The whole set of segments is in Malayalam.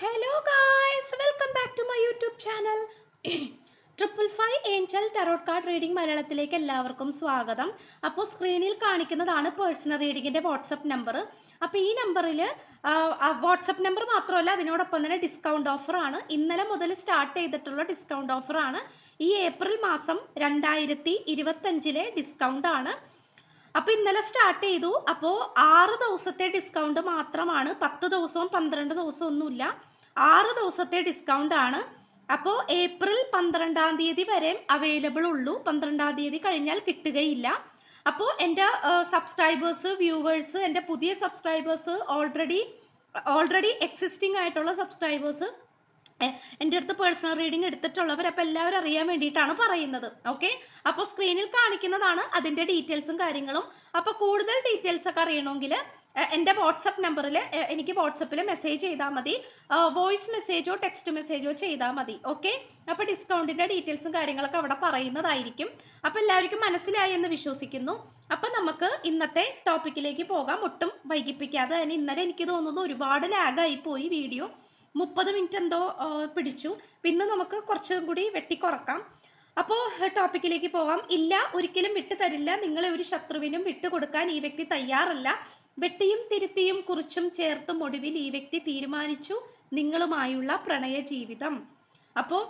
Hello guys welcome back to my YouTube channel triple five angel tarot card reading മലയാളത്തിലേക്ക് എല്ലാവർക്കും സ്വാഗതം. അപ്പോൾ സ്ക്രീനിൽ കാണിക്കുന്നതാണ് പേഴ്സണൽ റീഡിങ്ങിന്റെ വാട്സപ്പ് നമ്പർ അപ്പോൾ ഈ നമ്പറിൽ വാട്സപ്പ് നമ്പർ മാത്രമല്ല അതിനോടൊപ്പം തന്നെ ഡിസ്കൗണ്ട് ഓഫറാണ് ഇന്നലെ മുതൽ സ്റ്റാർട്ട് ചെയ്തിട്ടുള്ള ഡിസ്കൗണ്ട് ഓഫറാണ് ഈ ഏപ്രിൽ മാസം രണ്ടായിരത്തി ഇരുപത്തഞ്ചിലെ ഡിസ്കൗണ്ട് ആണ്. അപ്പോൾ ഇന്നലെ സ്റ്റാർട്ട് ചെയ്തു. അപ്പോൾ ആറ് ദിവസത്തെ ഡിസ്കൗണ്ട് മാത്രമാണ്. പത്ത് ദിവസവും പന്ത്രണ്ട് ദിവസവും ഒന്നുമില്ല. ആറ് ദിവസത്തെ ഡിസ്കൗണ്ട് ആണ്. അപ്പോൾ ഏപ്രിൽ പന്ത്രണ്ടാം തീയതി വരെ അവൈലബിൾ ഉള്ളൂ. പന്ത്രണ്ടാം തീയതി കഴിഞ്ഞാൽ കിട്ടുകയില്ല. അപ്പോൾ എന്റെ സബ്സ്ക്രൈബേഴ്സ് വ്യൂവേഴ്സ് എന്റെ പുതിയ സബ്സ്ക്രൈബേഴ്സ് ഓൾറെഡി ഓൾറെഡി എക്സിസ്റ്റിംഗ് ആയിട്ടുള്ള സബ്സ്ക്രൈബേഴ്സ് എന്റെ അടുത്ത് പേഴ്സണൽ റീഡിംഗ് എടുത്തിട്ടുള്ളവർ അപ്പോൾ എല്ലാവരും അറിയാൻ വേണ്ടിയിട്ടാണ് പറയുന്നത്. ഓക്കെ? അപ്പോൾ സ്ക്രീനിൽ കാണിക്കുന്നതാണ് അതിന്റെ ഡീറ്റെയിൽസും കാര്യങ്ങളും. അപ്പോൾ കൂടുതൽ ഡീറ്റെയിൽസ് ഒക്കെ അറിയണമെങ്കിൽ എന്റെ വാട്സപ്പ് നമ്പറിൽ എനിക്ക് വാട്സപ്പിൽ മെസ്സേജ് ചെയ്താൽ മതി. വോയിസ് മെസ്സേജോ ടെക്സ്റ്റ് മെസ്സേജോ ചെയ്താൽ മതി. ഓക്കെ? അപ്പോൾ ഡിസ്കൗണ്ടിന്റെ ഡീറ്റെയിൽസും കാര്യങ്ങളൊക്കെ അവിടെ പറയുന്നതായിരിക്കും. അപ്പോൾ എല്ലാവർക്കും മനസ്സിലായി എന്ന് വിശ്വസിക്കുന്നു. അപ്പം നമുക്ക് ഇന്നത്തെ ടോപ്പിക്കിലേക്ക് പോകാം. ഒട്ടും വൈകിപ്പിക്കാതെ ഇന്നലെ എനിക്ക് തോന്നുന്നു ഒരുപാട് ലാഗായി പോയി വീഡിയോ. മുപ്പത് മിനിറ്റ് എന്തോ പിടിച്ചു. പിന്നെ നമുക്ക് കുറച്ചും കൂടി വെട്ടിക്കുറക്കാം അപ്പോൾ ടോപ്പിക്കിലേക്ക് പോവാം. ഇല്ല ഒരിക്കലും വിട്ടു തരില്ല. നിങ്ങളെ ഒരു ശത്രുവിനും വിട്ടുകൊടുക്കാൻ ഈ വ്യക്തി തയ്യാറല്ല. വെട്ടിയും തിരുത്തിയും കുറിച്ചും ചേർത്തും ഒടുവിൽ ഈ വ്യക്തി തീരുമാനിച്ചു നിങ്ങളുമായുള്ള പ്രണയ ജീവിതം അപ്പോൾ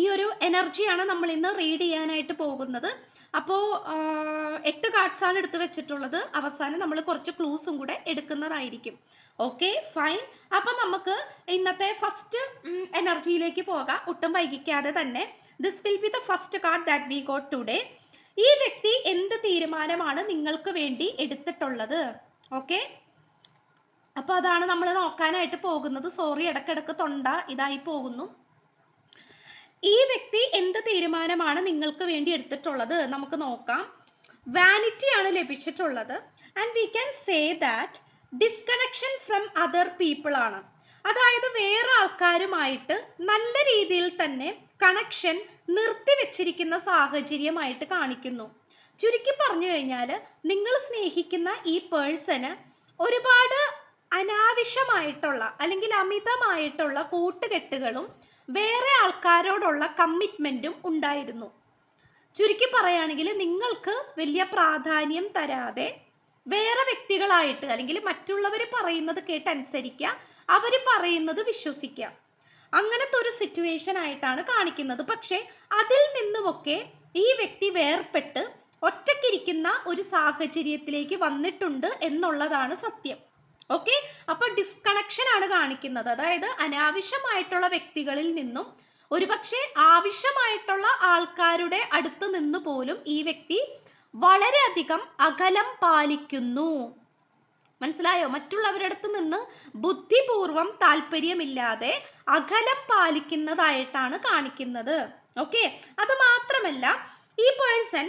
ഈ ഒരു എനർജിയാണ് നമ്മൾ ഇന്ന് റീഡ് ചെയ്യാനായിട്ട് പോകുന്നത്. അപ്പോൾ എട്ട് കാർഡ്സ് ആണ് എടുത്തു വെച്ചിട്ടുള്ളത്. അവസാനം നമ്മൾ കുറച്ച് ക്ലൂസും കൂടെ എടുക്കുന്നതായിരിക്കും. ഓക്കെ ഫൈൻ അപ്പം നമുക്ക് ഇന്നത്തെ ഫസ്റ്റ് എനർജിയിലേക്ക് പോകാം. ഒട്ടും വൈകിക്കാതെ തന്നെ. This will be the first card that we got today ഈ വ്യക്തി എന്ത് തീരുമാനമാണ് നിങ്ങൾക്ക് വേണ്ടി എടുത്തിട്ടുള്ളത്? ഓക്കെ അപ്പോൾ അതാണ് നമ്മൾ നോക്കാനായിട്ട് പോകുന്നത്. സോറി ഇടക്കിടക്ക് തൊണ്ട ഇതായി പോകുന്നു. ഈ വ്യക്തി എന്ത് തീരുമാനമാണ് നിങ്ങൾക്ക് വേണ്ടി എടുത്തിട്ടുള്ളത്? നമുക്ക് നോക്കാം. വാനിറ്റി ആണ് ലഭിച്ചിട്ടുള്ളത്. And we can say that disconnection from other people ആണ്. അതായത് വേറെ ആൾക്കാരുമായിട്ട് നല്ല രീതിയിൽ തന്നെ കണക്ഷൻ നിർത്തിവെച്ചിരിക്കുന്ന സാഹചര്യമായിട്ട് കാണിക്കുന്നു. ചുരുക്കി പറഞ്ഞു കഴിഞ്ഞാൽ നിങ്ങൾ സ്നേഹിക്കുന്ന ഈ പേഴ്സന് ഒരുപാട് അനാവശ്യമായിട്ടുള്ള അല്ലെങ്കിൽ അമിതമായിട്ടുള്ള കൂട്ടുകെട്ടുകളും വേറെ ആൾക്കാരോടുള്ള കമ്മിറ്റ്മെന്റും ഉണ്ടായിരുന്നു. ചുരുക്കി പറയുകയാണെങ്കിൽ നിങ്ങൾക്ക് വലിയ പ്രാധാന്യം തരാതെ വേറെ വ്യക്തികളായിട്ട് അല്ലെങ്കിൽ മറ്റുള്ളവർ പറയുന്നത് കേട്ട് അനുസരിക്കുക അവർ പറയുന്നത് വിശ്വസിക്കുക. അങ്ങനത്തെ ഒരു സിറ്റുവേഷൻ ആയിട്ടാണ് കാണിക്കുന്നത്. പക്ഷേ അതിൽ നിന്നുമൊക്കെ ഈ വ്യക്തി വേർപെട്ട് ഒറ്റക്കിരിക്കുന്ന ഒരു സാഹചര്യത്തിലേക്ക് വന്നിട്ടുണ്ട് എന്നുള്ളതാണ് സത്യം. ഓക്കെ അപ്പോൾ ഡിസ്കണക്ഷൻ ആണ് കാണിക്കുന്നത്. അതായത് അനാവശ്യമായിട്ടുള്ള വ്യക്തികളിൽ നിന്നും ഒരുപക്ഷെ ആവശ്യമായിട്ടുള്ള ആൾക്കാരുടെ അടുത്ത് നിന്ന് പോലും ഈ വ്യക്തി വളരെയധികം അകലം പാലിക്കുന്നു. മനസ്സിലായോ? മറ്റുള്ളവരുടെ അടുത്ത് നിന്ന് ബുദ്ധിപൂർവം താല്പര്യമില്ലാതെ അകലം പാലിക്കുന്നതായിട്ടാണ് കാണിക്കുന്നത്. ഓക്കെ അത് മാത്രമല്ല ഈ പേഴ്സൺ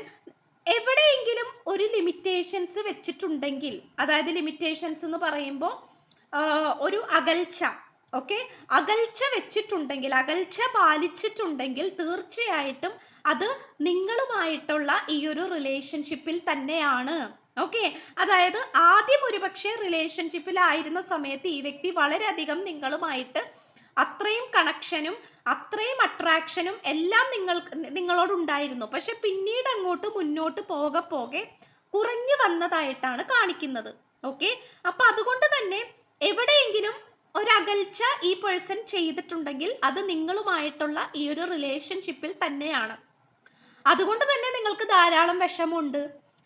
എവിടെയെങ്കിലും ഒരു ലിമിറ്റേഷൻസ് വെച്ചിട്ടുണ്ടെങ്കിൽ അതായത് ലിമിറ്റേഷൻസ് എന്ന് പറയുമ്പോൾ ഒരു അകൽച്ച ഓക്കെ അകൽച്ച വെച്ചിട്ടുണ്ടെങ്കിൽ അകൽച്ച പാലിച്ചിട്ടുണ്ടെങ്കിൽ തീർച്ചയായിട്ടും അത് നിങ്ങളുമായിട്ടുള്ള ഈ ഒരു റിലേഷൻഷിപ്പിൽ തന്നെയാണ് ഓക്കെ അതായത് ആദ്യം ഒരുപക്ഷെ റിലേഷൻഷിപ്പിലായിരുന്ന സമയത്ത് ഈ വ്യക്തി വളരെയധികം നിങ്ങളുമായിട്ട് അത്രയും കണക്ഷനും അത്രയും അട്രാക്ഷനും എല്ലാം നിങ്ങൾ നിങ്ങളോടുണ്ടായിരുന്നു. പക്ഷെ പിന്നീട് അങ്ങോട്ട് മുന്നോട്ട് പോകെ പോകെ കുറഞ്ഞു വന്നതായിട്ടാണ് കാണിക്കുന്നത്. ഓക്കെ? അപ്പൊ അതുകൊണ്ട് തന്നെ എവിടെയെങ്കിലും ഒരകൽച്ച ഈ പേഴ്സൺ ചെയ്തിട്ടുണ്ടെങ്കിൽ അത് നിങ്ങളുമായിട്ടുള്ള ഈ ഒരു റിലേഷൻഷിപ്പിൽ തന്നെയാണ്. അതുകൊണ്ട് തന്നെ നിങ്ങൾക്ക് ധാരാളം വിഷമമുണ്ട്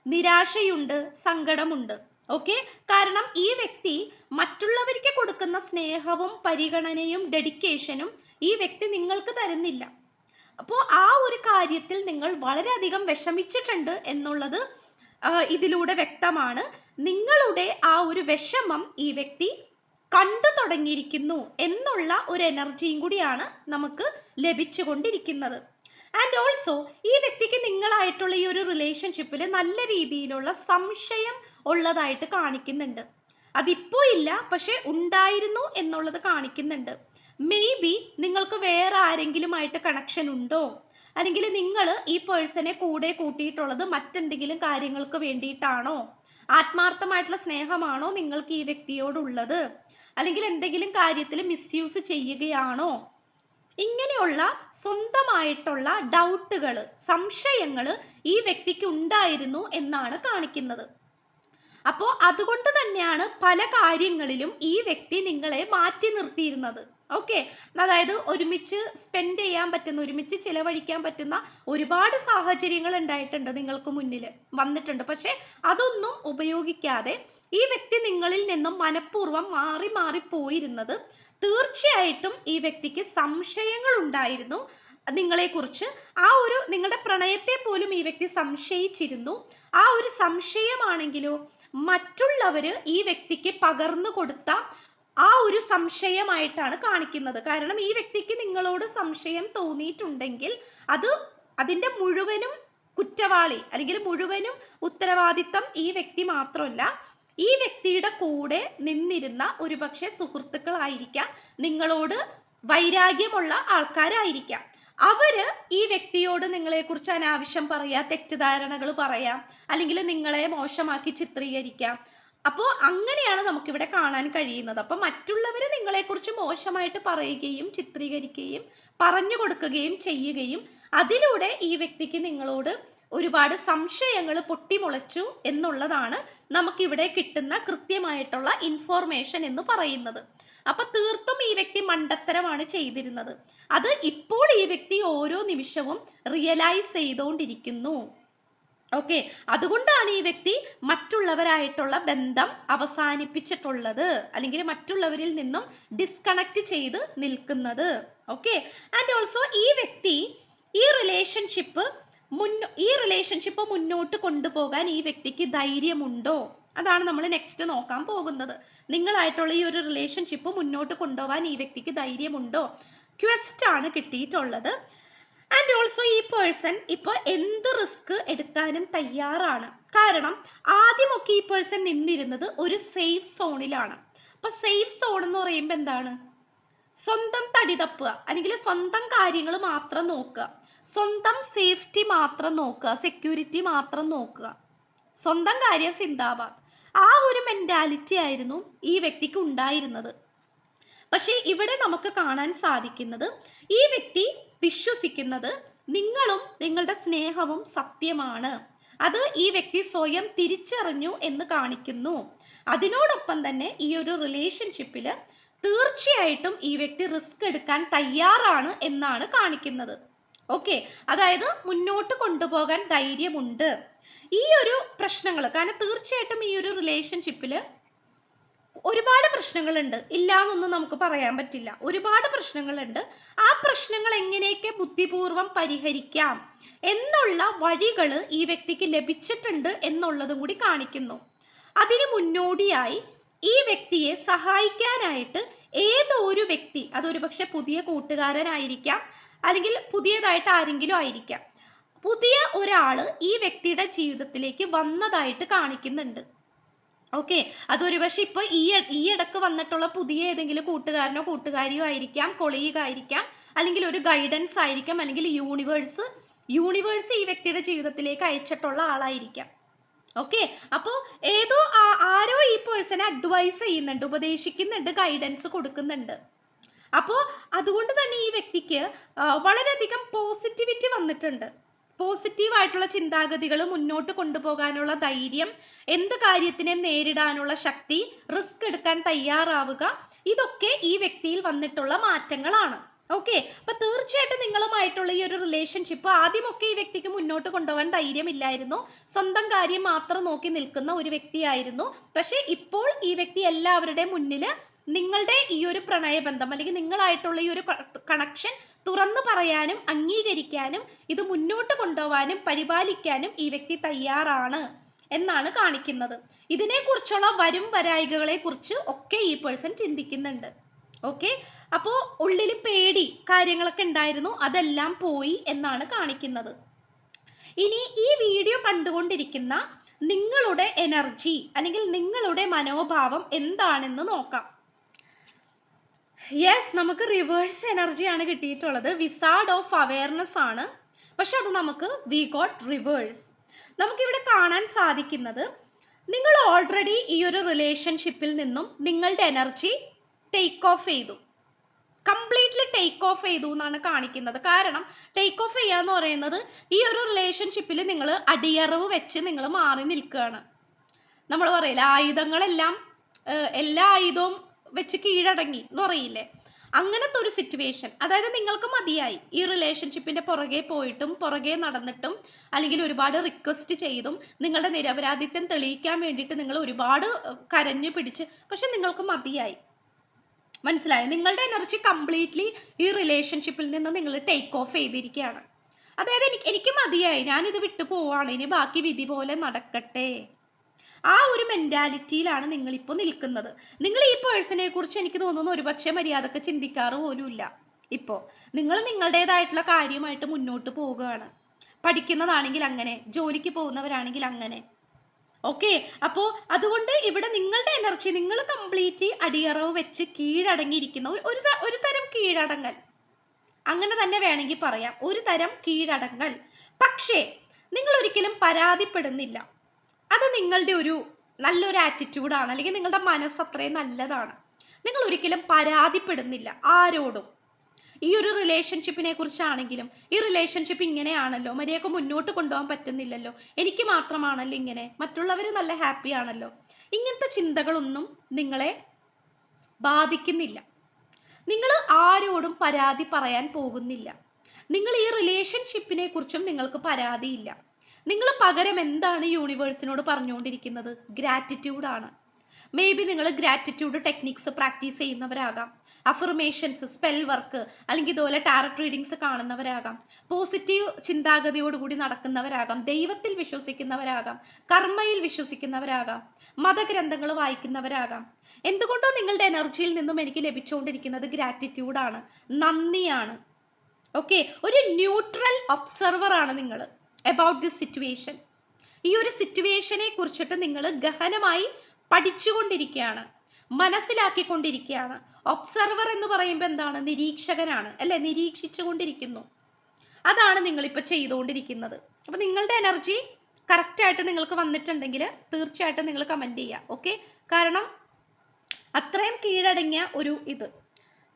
നിരാശയുണ്ട് സങ്കടമുണ്ട്. ഓക്കെ കാരണം ഈ വ്യക്തി മറ്റുള്ളവർക്ക് കൊടുക്കുന്ന സ്നേഹവും പരിഗണനയും ഡെഡിക്കേഷനും ഈ വ്യക്തി നിങ്ങൾക്ക് തരുന്നില്ല. അപ്പോൾ ആ ഒരു കാര്യത്തിൽ നിങ്ങൾ വളരെയധികം വിഷമിച്ചിട്ടുണ്ട് എന്നുള്ളത് ഇതിലൂടെ വ്യക്തമാണ്. നിങ്ങളുടെ ആ ഒരു വിഷമം ഈ വ്യക്തി കണ്ടു തുടങ്ങിയിരിക്കുന്നു എന്നുള്ള ഒരു എനർജിയും കൂടിയാണ് നമുക്ക് ലഭിച്ചുകൊണ്ടിരിക്കുന്നത്. ആൻഡ് ഓൾസോ ഈ വ്യക്തിക്ക് നിങ്ങളായിട്ടുള്ള ഈ ഒരു റിലേഷൻഷിപ്പിൽ നല്ല രീതിയിലുള്ള സംശയം ഉള്ളതായിട്ട് കാണിക്കുന്നുണ്ട്. അതിപ്പോ ഇല്ല പക്ഷെ ഉണ്ടായിരുന്നു എന്നുള്ളത് കാണിക്കുന്നുണ്ട്. മേ ബി നിങ്ങൾക്ക് വേറെ ആരെങ്കിലുമായിട്ട് കണക്ഷൻ ഉണ്ടോ? അല്ലെങ്കിൽ നിങ്ങൾ ഈ പേഴ്സണെ കൂടെ കൂട്ടിയിട്ടുള്ളത് മറ്റെന്തെങ്കിലും കാര്യങ്ങൾക്ക് വേണ്ടിയിട്ടാണോ? ആത്മാർത്ഥമായിട്ടുള്ള സ്നേഹമാണോ നിങ്ങൾക്ക് ഈ വ്യക്തിയോടുള്ളത്? അല്ലെങ്കിൽ എന്തെങ്കിലും കാര്യത്തിൽ മിസ്യൂസ് ചെയ്യുകയാണോ? ഇങ്ങനെയുള്ള സ്വന്തമായിട്ടുള്ള ഡൗട്ടുകൾ സംശയങ്ങൾ ഈ വ്യക്തിക്ക് ഉണ്ടായിരുന്നു എന്നാണ് കാണിക്കുന്നത്. അപ്പോൾ അതുകൊണ്ട് തന്നെയാണ് പല കാര്യങ്ങളിലും ഈ വ്യക്തി നിങ്ങളെ മാറ്റി നിർത്തിയിരുന്നത്. ഓക്കെ അതായത് ഒരുമിച്ച് സ്പെൻഡ് ചെയ്യാൻ പറ്റുന്ന ഒരുമിച്ച് ചിലവഴിക്കാൻ പറ്റുന്ന ഒരുപാട് സാഹചര്യങ്ങൾ ഉണ്ടായിട്ടുണ്ട് നിങ്ങൾക്ക് മുന്നിൽ വന്നിട്ടുണ്ട്. പക്ഷെ അതൊന്നും ഉപയോഗിക്കാതെ ഈ വ്യക്തി നിങ്ങളിൽ നിന്നും മനഃപൂർവം മാറി മാറി പോയിരുന്നത് തീർച്ചയായിട്ടും ഈ വ്യക്തിക്ക് സംശയങ്ങൾ ഉണ്ടായിരുന്നു. നിങ്ങളെക്കുറിച്ച് ആ ഒരു നിങ്ങളുടെ പ്രണയത്തെ പോലും ഈ വ്യക്തി സംശയിച്ചിരുന്നു. ആ ഒരു സംശയമാണെങ്കിലോ മറ്റുള്ളവര് ഈ വ്യക്തിക്ക് പകർന്നു കൊടുത്ത ആ ഒരു സംശയമായിട്ടാണ് കാണിക്കുന്നത്. കാരണം ഈ വ്യക്തിക്ക് നിങ്ങളോട് സംശയം തോന്നിയിട്ടുണ്ടെങ്കിൽ അത് അതിന്റെ മുഴുവനും കുറ്റവാളി അല്ലെങ്കിൽ മുഴുവനും ഉത്തരവാദിത്തം ഈ വ്യക്തി മാത്രമല്ല ഈ വ്യക്തിയുടെ കൂടെ നിന്നിരുന്ന ഒരുപക്ഷെ സുഹൃത്തുക്കളായിരിക്കാം നിങ്ങളോട് വൈരാഗ്യമുള്ള ആൾക്കാരായിരിക്കാം. അവർ ഈ വ്യക്തിയോട് നിങ്ങളെക്കുറിച്ച് അനാവശ്യം പറയാ തെറ്റിദ്ധാരണകൾ പറയാം അല്ലെങ്കിൽ നിങ്ങളെ മോശമാക്കി ചിത്രീകരിക്കാം. അപ്പോൾ അങ്ങനെയാണ് നമുക്കിവിടെ കാണാൻ കഴിയുന്നത്. അപ്പോൾ മറ്റുള്ളവർ നിങ്ങളെക്കുറിച്ച് മോശമായിട്ട് പറയുകയും ചിത്രീകരിക്കുകയും പറഞ്ഞു കൊടുക്കുകയും ചെയ്യുകയും അതിലൂടെ ഈ വ്യക്തിക്ക് നിങ്ങളോട് ഒരുപാട് സംശയങ്ങൾ പൊട്ടിമുളച്ചു എന്നുള്ളതാണ് നമുക്കിവിടെ കിട്ടുന്ന കൃത്യമായിട്ടുള്ള ഇൻഫോർമേഷൻ എന്ന് പറയുന്നത്. അപ്പൊ തീർത്തും ഈ വ്യക്തി മണ്ടത്തരമാണ് ചെയ്തിരുന്നത്. അത് ഇപ്പോൾ ഈ വ്യക്തി ഓരോ നിമിഷവും റിയലൈസ് ചെയ്തുകൊണ്ടിരിക്കുന്നു ഓക്കെ അതുകൊണ്ടാണ് ഈ വ്യക്തി മറ്റുള്ളവരായിട്ടുള്ള ബന്ധം അവസാനിപ്പിച്ചിട്ടുള്ളത്. അല്ലെങ്കിൽ മറ്റുള്ളവരിൽ നിന്നും ഡിസ്കണക്ട് ചെയ്ത് നിൽക്കുന്നത്. ഓക്കെ ആൻഡ് ഓൾസോ ഈ വ്യക്തി ഈ റിലേഷൻഷിപ്പ് മുന്നോ ഈ റിലേഷൻഷിപ്പ് മുന്നോട്ട് കൊണ്ടുപോകാൻ ഈ വ്യക്തിക്ക് ധൈര്യമുണ്ടോ? അതാണ് നമ്മൾ നെക്സ്റ്റ് നോക്കാൻ പോകുന്നത്. നിങ്ങളായിട്ടുള്ള ഈ ഒരു റിലേഷൻഷിപ്പ് മുന്നോട്ട് കൊണ്ടുപോകാൻ ഈ വ്യക്തിക്ക് ധൈര്യമുണ്ടോ? ക്വസ്റ്റ് ആണ് കിട്ടിയിട്ടുള്ളത്. ആൻഡ് ഓൾസോ ഈ പേഴ്സൺ ഇപ്പോൾ എന്ത് റിസ്ക് എടുക്കാനും തയ്യാറാണ്. കാരണം ആദ്യമൊക്കെ ഈ പേഴ്സൺ നിന്നിരുന്നത് ഒരു സേഫ് സോണിലാണ് അപ്പൊ സേഫ് സോൺ എന്ന് പറയുമ്പോൾ എന്താണ്? സ്വന്തം തടി തപ്പുക അല്ലെങ്കിൽ സ്വന്തം കാര്യങ്ങൾ മാത്രം നോക്കുക. സ്വന്തം സേഫ്റ്റി മാത്രം നോക്കുക സെക്യൂരിറ്റി മാത്രം നോക്കുക. സ്വന്തം കാര്യം സിന്ദാബാദ് ആ ഒരു മെന്റാലിറ്റി ആയിരുന്നു ഈ വ്യക്തിക്ക് ഉണ്ടായിരുന്നത്. പക്ഷേ ഇവിടെ നമുക്ക് കാണാൻ സാധിക്കുന്നത് ഈ വ്യക്തി വിശ്വസിക്കുന്നത് നിങ്ങളും നിങ്ങളുടെ സ്നേഹവും സത്യമാണ്. അത് ഈ വ്യക്തി സ്വയം തിരിച്ചറിഞ്ഞു എന്ന് കാണിക്കുന്നു. അതിനോടൊപ്പം തന്നെ ഈ ഒരു റിലേഷൻഷിപ്പിൽ തീർച്ചയായിട്ടും ഈ വ്യക്തി റിസ്ക് എടുക്കാൻ തയ്യാറാണ് എന്നാണ് കാണിക്കുന്നത്. ഓക്കെ അതായത് മുന്നോട്ട് കൊണ്ടുപോകാൻ ധൈര്യമുണ്ട്. ഈ ഒരു പ്രശ്നങ്ങൾ കാരണം തീർച്ചയായിട്ടും ഈ ഒരു റിലേഷൻഷിപ്പിൽ ഒരുപാട് പ്രശ്നങ്ങളുണ്ട്. ഇല്ല എന്നൊന്നും നമുക്ക് പറയാൻ പറ്റില്ല. ഒരുപാട് പ്രശ്നങ്ങളുണ്ട്. ആ പ്രശ്നങ്ങൾ എങ്ങനെയൊക്കെ ബുദ്ധിപൂർവം പരിഹരിക്കാം എന്നുള്ള വഴികൾ ഈ വ്യക്തിക്ക് ലഭിച്ചിട്ടുണ്ട് എന്നുള്ളതും കൂടി കാണിക്കുന്നു. അതിന് മുന്നോടിയായി ഈ വ്യക്തിയെ സഹായിക്കാനായിട്ട് ഏതോ ഒരു വ്യക്തി അതൊരു പക്ഷെ പുതിയ കൂട്ടുകാരനായിരിക്കാം അല്ലെങ്കിൽ പുതിയതായിട്ട് ആരെങ്കിലും ആയിരിക്കാം പുതിയ ഒരാൾ ഈ വ്യക്തിയുടെ ജീവിതത്തിലേക്ക് വന്നതായിട്ട് കാണിക്കുന്നുണ്ട്. ഓക്കെ അതൊരു പക്ഷെ ഇപ്പൊ ഈ ഈ ഇടയ്ക്ക് വന്നിട്ടുള്ള പുതിയ ഏതെങ്കിലും കൂട്ടുകാരനോ കൂട്ടുകാരിയോ ആയിരിക്കാം കൊളീഗ് ആയിരിക്കാം അല്ലെങ്കിൽ ഒരു ഗൈഡൻസ് ആയിരിക്കാം അല്ലെങ്കിൽ യൂണിവേഴ്സ് യൂണിവേഴ്സ് ഈ വ്യക്തിയുടെ ജീവിതത്തിലേക്ക് അയച്ചിട്ടുള്ള ആളായിരിക്കാം. ഓക്കെ അപ്പോൾ ഏതോ ആരോ ഈ പേഴ്സണെ അഡ്വൈസ് ചെയ്യുന്നുണ്ട് ഉപദേശിക്കുന്നുണ്ട് ഗൈഡൻസ് കൊടുക്കുന്നുണ്ട്. അപ്പോൾ അതുകൊണ്ട് തന്നെ ഈ വ്യക്തിക്ക് വളരെയധികം പോസിറ്റിവിറ്റി വന്നിട്ടുണ്ട്. പോസിറ്റീവ് ആയിട്ടുള്ള ചിന്താഗതികൾ മുന്നോട്ട് കൊണ്ടുപോകാനുള്ള ധൈര്യം എന്ത് കാര്യത്തിനെ നേരിടാനുള്ള ശക്തി റിസ്ക് എടുക്കാൻ തയ്യാറാവുക ഇതൊക്കെ ഈ വ്യക്തിയിൽ വന്നിട്ടുള്ള മാറ്റങ്ങളാണ്. ഓക്കെ? അപ്പൊ തീർച്ചയായിട്ടും നിങ്ങളുമായിട്ടുള്ള ഈ ഒരു റിലേഷൻഷിപ്പ് ആദ്യമൊക്കെ ഈ വ്യക്തിക്ക് മുന്നോട്ട് കൊണ്ടുപോകാൻ ധൈര്യമില്ലായിരുന്നു. സ്വന്തം കാര്യം മാത്രം നോക്കി നിൽക്കുന്ന ഒരു വ്യക്തിയായിരുന്നു. പക്ഷെ ഇപ്പോൾ ഈ വ്യക്തി എല്ലാവരുടെയും മുന്നിൽ നിങ്ങളുടെ ഈ ഒരു പ്രണയബന്ധം അല്ലെങ്കിൽ നിങ്ങളായിട്ടുള്ള ഈ ഒരു കണക്ഷൻ തുറന്നു പറയാനും അംഗീകരിക്കാനും ഇത് മുന്നോട്ട് കൊണ്ടുപോകാനും പരിപാലിക്കാനും ഈ വ്യക്തി തയ്യാറാണ് എന്നാണ് കാണിക്കുന്നത്. ഇതിനെക്കുറിച്ചുള്ള വരും വരായികകളെ കുറിച്ച് ഒക്കെ ഈ പേഴ്സൺ ചിന്തിക്കുന്നുണ്ട്. ഓക്കെ അപ്പോൾ ഉള്ളിൽ പേടി കാര്യങ്ങളൊക്കെ ഉണ്ടായിരുന്നു അതെല്ലാം പോയി എന്നാണ് കാണിക്കുന്നത്. ഇനി ഈ വീഡിയോ കണ്ടുകൊണ്ടിരിക്കുന്ന നിങ്ങളുടെ എനർജി അല്ലെങ്കിൽ നിങ്ങളുടെ മനോഭാവം എന്താണെന്ന് നോക്കാം. യെസ് നമുക്ക് റിവേഴ്സ് എനർജിയാണ് കിട്ടിയിട്ടുള്ളത്. വിസാഡ് ഓഫ് അവയർനെസ് ആണ്. പക്ഷെ അത് നമുക്ക് വി ഗോട്ട് റിവേഴ്സ് നമുക്കിവിടെ കാണാൻ സാധിക്കുന്നത് നിങ്ങൾ ഓൾറെഡി ഈ ഒരു റിലേഷൻഷിപ്പിൽ നിന്നും നിങ്ങളുടെ എനർജി ടേക്ക് ഓഫ് ചെയ്തു. കംപ്ലീറ്റ്ലി ടേക്ക് ഓഫ് ചെയ്തു എന്നാണ് കാണിക്കുന്നത്. കാരണം ടേക്ക് ഓഫ് ചെയ്യുക എന്ന് പറയുന്നത് ഈ ഒരു റിലേഷൻഷിപ്പിൽ നിങ്ങൾ അടിയറവ് വെച്ച് നിങ്ങൾ മാറി നിൽക്കുകയാണ്. നമ്മൾ പറയില്ല ആയുധങ്ങളെല്ലാം എല്ലാ ആയുധവും വെച്ച് കീഴടങ്ങി എന്ന് പറയില്ലേ? അങ്ങനത്തെ ഒരു സിറ്റുവേഷൻ അതായത് നിങ്ങൾക്ക് മതിയായി. ഈ റിലേഷൻഷിപ്പിന്റെ പുറകെ പോയിട്ടും പുറകെ നടന്നിട്ടും അല്ലെങ്കിൽ ഒരുപാട് റിക്വസ്റ്റ് ചെയ്തും നിങ്ങളുടെ നിരപരാധിത്വം തെളിയിക്കാൻ വേണ്ടിയിട്ട് നിങ്ങൾ ഒരുപാട് കരഞ്ഞു പിടിച്ച് പക്ഷെ നിങ്ങൾക്ക് മതിയായി. മനസ്സിലായോ? നിങ്ങളുടെ എനർജി കംപ്ലീറ്റ്ലി ഈ റിലേഷൻഷിപ്പിൽ നിന്ന് നിങ്ങൾ ടേക്ക് ഓഫ് ചെയ്തിരിക്കുകയാണ്. അതായത് എനിക്ക് എനിക്ക് മതിയായി. ഞാനിത് വിട്ടു പോവാണ് ഇനി ബാക്കി വിധി പോലെ നടക്കട്ടെ. ആ ഒരു മെന്റാലിറ്റിയിലാണ് നിങ്ങൾ ഇപ്പോൾ നിൽക്കുന്നത്. നിങ്ങൾ ഈ പേഴ്സണെ കുറിച്ച് എനിക്ക് തോന്നുന്നു ഒരുപക്ഷെ മര്യാദയ്ക്ക് ചിന്തിക്കാറ് പോലുമില്ല ഇപ്പോൾ നിങ്ങൾ നിങ്ങളുടേതായിട്ടുള്ള കാര്യമായിട്ട് മുന്നോട്ട് പോവുകയാണ്. പഠിക്കുന്നതാണെങ്കിൽ അങ്ങനെ ജോലിക്ക് പോകുന്നവരാണെങ്കിൽ അങ്ങനെ. ഓക്കെ അപ്പോൾ അതുകൊണ്ട് ഇവിടെ നിങ്ങളുടെ എനർജി നിങ്ങൾ കംപ്ലീറ്റ്ലി അടിയറവ് വെച്ച് കീഴടങ്ങിയിരിക്കുന്ന ഒരു- ഒരു തരം കീഴടങ്ങൽ. അങ്ങനെ തന്നെ വേണമെങ്കിൽ പറയാം. ഒരു തരം കീഴടങ്ങൽ. പക്ഷേ നിങ്ങൾ ഒരിക്കലും പരാതിപ്പെടുന്നില്ല. അത് നിങ്ങളുടെ ഒരു നല്ലൊരു ആറ്റിറ്റ്യൂഡാണ് അല്ലെങ്കിൽ നിങ്ങളുടെ മനസ്സ് അത്രയും നല്ലതാണ്. നിങ്ങൾ ഒരിക്കലും പരാതിപ്പെടുന്നില്ല ആരോടും. ഈ ഒരു റിലേഷൻഷിപ്പിനെ കുറിച്ചാണെങ്കിലും ഈ റിലേഷൻഷിപ്പ് ഇങ്ങനെയാണല്ലോ. മര്യാദയ്ക്ക് മുന്നോട്ട് കൊണ്ടുപോകാൻ പറ്റുന്നില്ലല്ലോ. എനിക്ക് മാത്രമാണല്ലോ ഇങ്ങനെ. മറ്റുള്ളവർ നല്ല ഹാപ്പി ആണല്ലോ. ഇങ്ങനത്തെ ചിന്തകളൊന്നും നിങ്ങളെ ബാധിക്കുന്നില്ല. നിങ്ങൾ ആരോടും പരാതി പറയാൻ പോകുന്നില്ല. നിങ്ങൾ ഈ റിലേഷൻഷിപ്പിനെ കുറിച്ചും നിങ്ങൾക്ക് പരാതിയില്ല. നിങ്ങൾ പകരം എന്താണ് യൂണിവേഴ്സിനോട് പറഞ്ഞുകൊണ്ടിരിക്കുന്നത്? ഗ്രാറ്റിറ്റ്യൂഡാണ് മേ ബി നിങ്ങൾ ഗ്രാറ്റിറ്റ്യൂഡ് ടെക്നിക്സ് പ്രാക്ടീസ് ചെയ്യുന്നവരാകാം. അഫർമേഷൻസ് സ്പെൽ വർക്ക് അല്ലെങ്കിൽ ഇതുപോലെ ടാരറ്റ് റീഡിങ്സ് കാണുന്നവരാകാം. പോസിറ്റീവ് ചിന്താഗതിയോടുകൂടി നടക്കുന്നവരാകാം. ദൈവത്തിൽ വിശ്വസിക്കുന്നവരാകാം. കർമ്മയിൽ വിശ്വസിക്കുന്നവരാകാം. മതഗ്രന്ഥങ്ങൾ വായിക്കുന്നവരാകാം. എന്തുകൊണ്ടോ നിങ്ങളുടെ എനർജിയിൽ നിന്നും എനിക്ക് ലഭിച്ചുകൊണ്ടിരിക്കുന്നത് ഗ്രാറ്റിറ്റ്യൂഡാണ് നന്ദിയാണ്. ഓക്കെ ഒരു ന്യൂട്രൽ ഒബ്സർവർ ആണ് നിങ്ങൾ അബൌട്ട് ദിസ് സിറ്റുവേഷൻ ഈ ഒരു സിറ്റുവേഷനെ കുറിച്ചിട്ട് നിങ്ങൾ ഗഹനമായി പഠിച്ചുകൊണ്ടിരിക്കുകയാണ്. മനസ്സിലാക്കിക്കൊണ്ടിരിക്കുകയാണ്. ഒബ്സർവർ എന്ന് പറയുമ്പോൾ എന്താണ്? നിരീക്ഷകനാണ്. അല്ലെ? നിരീക്ഷിച്ചുകൊണ്ടിരിക്കുന്നു. അതാണ് നിങ്ങളിപ്പോൾ ചെയ്തുകൊണ്ടിരിക്കുന്നത്. അപ്പം നിങ്ങളുടെ എനർജി കറക്റ്റായിട്ട് നിങ്ങൾക്ക് വന്നിട്ടുണ്ടെങ്കിൽ തീർച്ചയായിട്ടും നിങ്ങൾ കമന്റ് ചെയ്യുക. ഓക്കെ കാരണം അത്രയും കീഴടങ്ങിയ ഒരു ഇത്.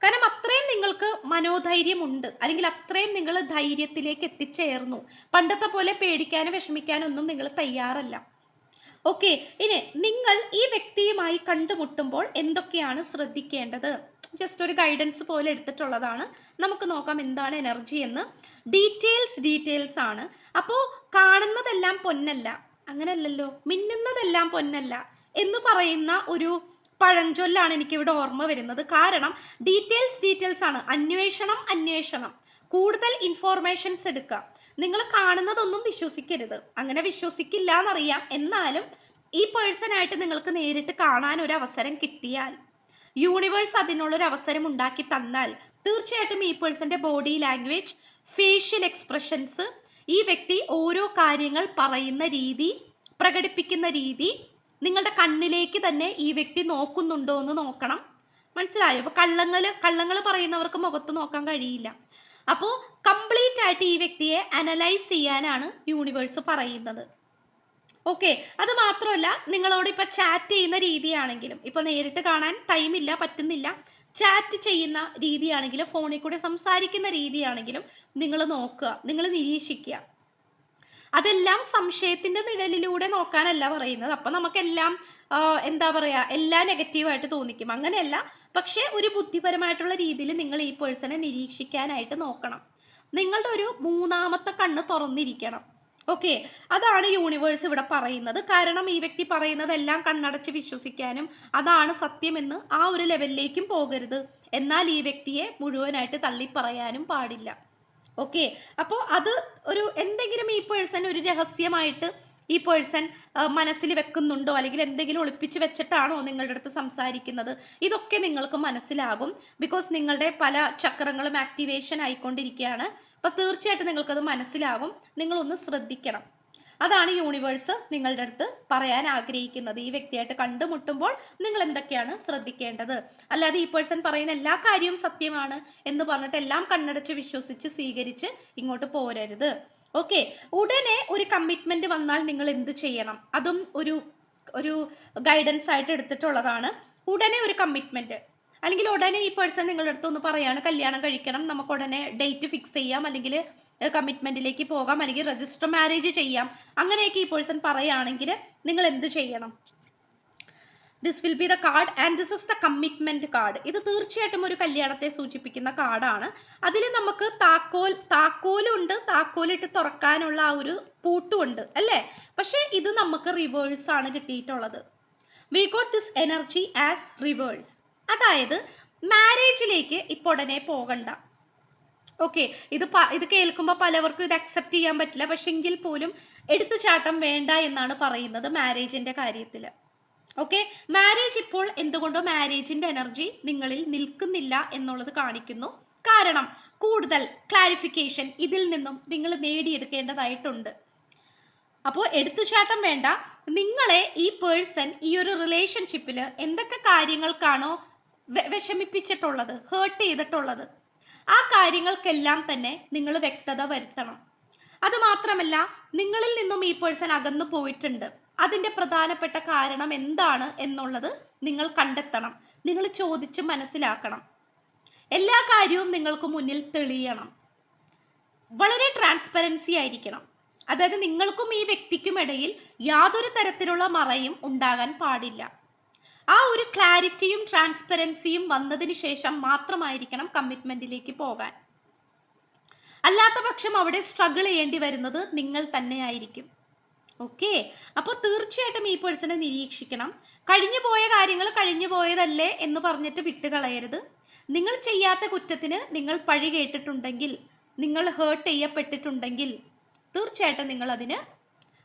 കാരണം അത്രയും നിങ്ങൾക്ക് മനോധൈര്യമുണ്ട്. അല്ലെങ്കിൽ അത്രയും നിങ്ങൾ ധൈര്യത്തിലേക്ക് എത്തിച്ചേർന്നു. പണ്ടത്തെ പോലെ പേടിക്കാനും വിഷമിക്കാനും ഒന്നും നിങ്ങൾ തയ്യാറല്ല. ഓക്കെ ഇനി നിങ്ങൾ ഈ വ്യക്തിയുമായി കണ്ടുമുട്ടുമ്പോൾ എന്തൊക്കെയാണ് ശ്രദ്ധിക്കേണ്ടത്? ജസ്റ്റ് ഒരു ഗൈഡൻസ് പോലെ എടുത്തിട്ടുള്ളതാണ്. നമുക്ക് നോക്കാം എന്താണ് എനർജി എന്ന്. ഡീറ്റെയിൽസ് ഡീറ്റെയിൽസ് ആണ്. അപ്പോൾ കാണുന്നതെല്ലാം പൊന്നല്ല. അങ്ങനെയല്ലല്ലോ. മിന്നുന്നതെല്ലാം പൊന്നല്ല എന്ന് പറയുന്ന ഒരു പഴഞ്ചൊല്ലാണ് എനിക്കിവിടെ ഓർമ്മ വരുന്നത്. കാരണം ഡീറ്റെയിൽസ് ഡീറ്റെയിൽസ് ആണ്. അന്വേഷണം അന്വേഷണം. കൂടുതൽ ഇൻഫോർമേഷൻസ് എടുക്കുക. നിങ്ങൾ കാണുന്നതൊന്നും വിശ്വസിക്കരുത്. അങ്ങനെ വിശ്വസിക്കില്ല എന്നറിയാം എന്നാലും ഈ പേഴ്സൺ ആയിട്ട് നിങ്ങൾക്ക് നേരിട്ട് കാണാൻ ഒരു അവസരം കിട്ടിയാൽ യൂണിവേഴ്സ് അതിനുള്ളൊരു അവസരം ഉണ്ടാക്കി തന്നാൽ തീർച്ചയായിട്ടും ഈ പേഴ്സന്റെ ബോഡി ലാംഗ്വേജ് ഫേഷ്യൽ എക്സ്പ്രഷൻസ് ഈ വ്യക്തി ഓരോ കാര്യങ്ങൾ പറയുന്ന രീതി പ്രകടിപ്പിക്കുന്ന രീതി നിങ്ങളുടെ കണ്ണിലേക്ക് തന്നെ ഈ വ്യക്തി നോക്കുന്നുണ്ടോ എന്ന് നോക്കണം. മനസ്സിലായോ? അപ്പൊ കള്ളങ്ങൾ കള്ളങ്ങൾ പറയുന്നവർക്ക് മുഖത്ത് നോക്കാൻ കഴിയില്ല. അപ്പോൾ കംപ്ലീറ്റ് ആയിട്ട് ഈ വ്യക്തിയെ അനലൈസ് ചെയ്യാനാണ് യൂണിവേഴ്സ് പറയുന്നത്. ഓക്കെ അത് മാത്രമല്ല നിങ്ങളോട് ഇപ്പൊ ചാറ്റ് ചെയ്യുന്ന രീതിയാണെങ്കിലും ഇപ്പൊ നേരിട്ട് കാണാൻ ടൈമില്ല പറ്റുന്നില്ല ചാറ്റ് ചെയ്യുന്ന രീതിയാണെങ്കിലും ഫോണിൽ കൂടെ സംസാരിക്കുന്ന രീതിയാണെങ്കിലും നിങ്ങൾ നോക്കുക നിങ്ങൾ നിരീക്ഷിക്കുക. അതെല്ലാം സംശയത്തിന്റെ നിഴലിലൂടെ നോക്കാനല്ല പറയുന്നത്. അപ്പൊ നമുക്കെല്ലാം എന്താ പറയാ എല്ലാം നെഗറ്റീവായിട്ട് തോന്നിക്കും. അങ്ങനെയല്ല. പക്ഷെ ഒരു ബുദ്ധിപരമായിട്ടുള്ള രീതിയിൽ നിങ്ങൾ ഈ പേഴ്സണെ നിരീക്ഷിക്കാനായിട്ട് നോക്കണം. നിങ്ങളുടെ ഒരു മൂന്നാമത്തെ കണ്ണ് തുറന്നിരിക്കണം. ഓക്കെ അതാണ് യൂണിവേഴ്സ് ഇവിടെ പറയുന്നത്. കാരണം ഈ വ്യക്തി പറയുന്നത് എല്ലാം കണ്ണടച്ച് വിശ്വസിക്കാനും അതാണ് സത്യമെന്ന് ആ ഒരു ലെവലിലേക്കും പോകരുത്. എന്നാൽ ഈ വ്യക്തിയെ മുഴുവനായിട്ട് തള്ളിപ്പറയാനും പാടില്ല. ഓക്കെ അപ്പോൾ അത് ഒരു എന്തെങ്കിലും ഈ പേഴ്സൺ ഒരു രഹസ്യമായിട്ട് ഈ പേഴ്സൺ മനസ്സിൽ വെക്കുന്നുണ്ടോ? അല്ലെങ്കിൽ എന്തെങ്കിലും ഒളിപ്പിച്ച് വെച്ചിട്ടാണോ നിങ്ങളുടെ അടുത്ത് സംസാരിക്കുന്നത്? ഇതൊക്കെ നിങ്ങൾക്ക് മനസ്സിലാകും. ബിക്കോസ് നിങ്ങളുടെ പല ചക്രങ്ങളും ആക്ടിവേഷൻ ആയിക്കൊണ്ടിരിക്കുകയാണ്. അപ്പോൾ തീർച്ചയായിട്ടും നിങ്ങൾക്കത് മനസ്സിലാകും. നിങ്ങളൊന്ന് ശ്രദ്ധിക്കണം. അതാണ് യൂണിവേഴ്സ് നിങ്ങളുടെ അടുത്ത് പറയാൻ ആഗ്രഹിക്കുന്നത്. ഈ വ്യക്തിയായിട്ട് കണ്ടുമുട്ടുമ്പോൾ നിങ്ങൾ എന്തൊക്കെയാണ് ശ്രദ്ധിക്കേണ്ടത്? അല്ലാതെ ഈ പേഴ്സൺ പറയുന്ന എല്ലാ കാര്യവും സത്യമാണ് എന്ന് പറഞ്ഞിട്ട് എല്ലാം കണ്ണടച്ച് വിശ്വസിച്ച് സ്വീകരിച്ച് ഇങ്ങോട്ട് പോരരുത്. ഓക്കെ ഉടനെ ഒരു കമ്മിറ്റ്മെന്റ് വന്നാൽ നിങ്ങൾ എന്ത് ചെയ്യണം? അതും ഒരു ഒരു ഗൈഡൻസ് ആയിട്ട് എടുത്തിട്ടുള്ളതാണ്. ഉടനെ ഒരു കമ്മിറ്റ്മെന്റ് അല്ലെങ്കിൽ ഉടനെ ഈ പേഴ്സൺ നിങ്ങളുടെ അടുത്ത് ഒന്ന് പറയാണ് കല്യാണം കഴിക്കണം. നമുക്ക് ഉടനെ ഡേറ്റ് ഫിക്സ് ചെയ്യാം. അല്ലെങ്കിൽ കമ്മിറ്റ്മെന്റിലേക്ക് പോകാം അല്ലെങ്കിൽ രജിസ്റ്റർ മാരേജ് ചെയ്യാം. അങ്ങനെയൊക്കെ ഈ പേഴ്സൺ പറയുകയാണെങ്കിൽ നിങ്ങൾ എന്ത് ചെയ്യണം? This will be the card and this is the commitment card ഇത് തീർച്ചയായിട്ടും ഒരു കല്യാണത്തെ സൂചിപ്പിക്കുന്ന കാർഡാണ്. അതിൽ നമുക്ക് താക്കോൽ താക്കോലുണ്ട്. താക്കോലിട്ട് തുറക്കാനുള്ള ആ ഒരു പൂട്ടുമുണ്ട് അല്ലേ? പക്ഷേ ഇത് നമുക്ക് റിവേഴ്സ് ആണ് കിട്ടിയിട്ടുള്ളത്. We got this energy as reverse അതായത് മാരേജിലേക്ക് ഇപ്പോൾ ഉടനെ പോകണ്ട. ഓക്കെ ഇത് ഇത് കേൾക്കുമ്പോൾ പലവർക്കും ഇത് അക്സെപ്റ്റ് ചെയ്യാൻ പറ്റില്ല. പക്ഷെ എങ്കിൽ പോലും എടുത്തുചാട്ടം വേണ്ട എന്നാണ് പറയുന്നത് മാരേജിന്റെ കാര്യത്തിൽ ഓക്കെ മാരേജ് ഇപ്പോൾ എന്തുകൊണ്ടോ മാരേജിന്റെ എനർജി നിങ്ങളിൽ നിൽക്കുന്നില്ല എന്നുള്ളത് കാണിക്കുന്നു. കാരണം കൂടുതൽ ക്ലാരിഫിക്കേഷൻ ഇതിൽ നിന്നും നിങ്ങൾ നേടിയെടുക്കേണ്ടതായിട്ടുണ്ട്. അപ്പോൾ എടുത്തുചാട്ടം വേണ്ട. നിങ്ങളെ ഈ പേഴ്സൺ ഈ ഒരു റിലേഷൻഷിപ്പിൽ എന്തൊക്കെ കാര്യങ്ങൾക്കാണോ വിഷമിപ്പിച്ചിട്ടുള്ളത് ഹേർട്ട് ചെയ്തിട്ടുള്ളത്? ആ കാര്യങ്ങൾക്കെല്ലാം തന്നെ നിങ്ങൾ വ്യക്തത വരുത്തണം. അതുമാത്രമല്ല നിങ്ങളിൽ നിന്നും ഈ പേഴ്സൺ അകന്നു പോയിട്ടുണ്ട്. അതിന്റെ പ്രധാനപ്പെട്ട കാരണം എന്താണ് എന്നുള്ളത് നിങ്ങൾ കണ്ടെത്തണം. നിങ്ങൾ ചോദിച്ച് മനസ്സിലാക്കണം. എല്ലാ കാര്യവും നിങ്ങൾക്ക് മുന്നിൽ തെളിയണം. വളരെ ട്രാൻസ്പെറൻസി ആയിരിക്കണം. അതായത് നിങ്ങൾക്കും ഈ വ്യക്തിക്കും ഇടയിൽ യാതൊരു തരത്തിലുള്ള മറയും ഉണ്ടാകാൻ പാടില്ല. ആ ഒരു ക്ലാരിറ്റിയും ട്രാൻസ്പെറൻസിയും വന്നതിന് ശേഷം മാത്രമായിരിക്കണം കമ്മിറ്റ്മെന്റിലേക്ക് പോകാൻ. അല്ലാത്ത പക്ഷം അവിടെ സ്ട്രഗിൾ ചെയ്യേണ്ടി വരുന്നത് നിങ്ങൾ തന്നെയായിരിക്കും. ഓക്കെ? അപ്പോൾ തീർച്ചയായിട്ടും ഈ പേഴ്സണെ നിരീക്ഷിക്കണം. കഴിഞ്ഞു പോയ കാര്യങ്ങൾ കഴിഞ്ഞു പോയതല്ലേ എന്ന് പറഞ്ഞിട്ട് വിട്ടുകളയരുത്. നിങ്ങൾ ചെയ്യാത്ത കുറ്റത്തിന് നിങ്ങൾ പഴി കേട്ടിട്ടുണ്ടെങ്കിൽ നിങ്ങൾ ഹേർട്ട് ചെയ്യപ്പെട്ടിട്ടുണ്ടെങ്കിൽ തീർച്ചയായിട്ടും നിങ്ങൾ അതിന്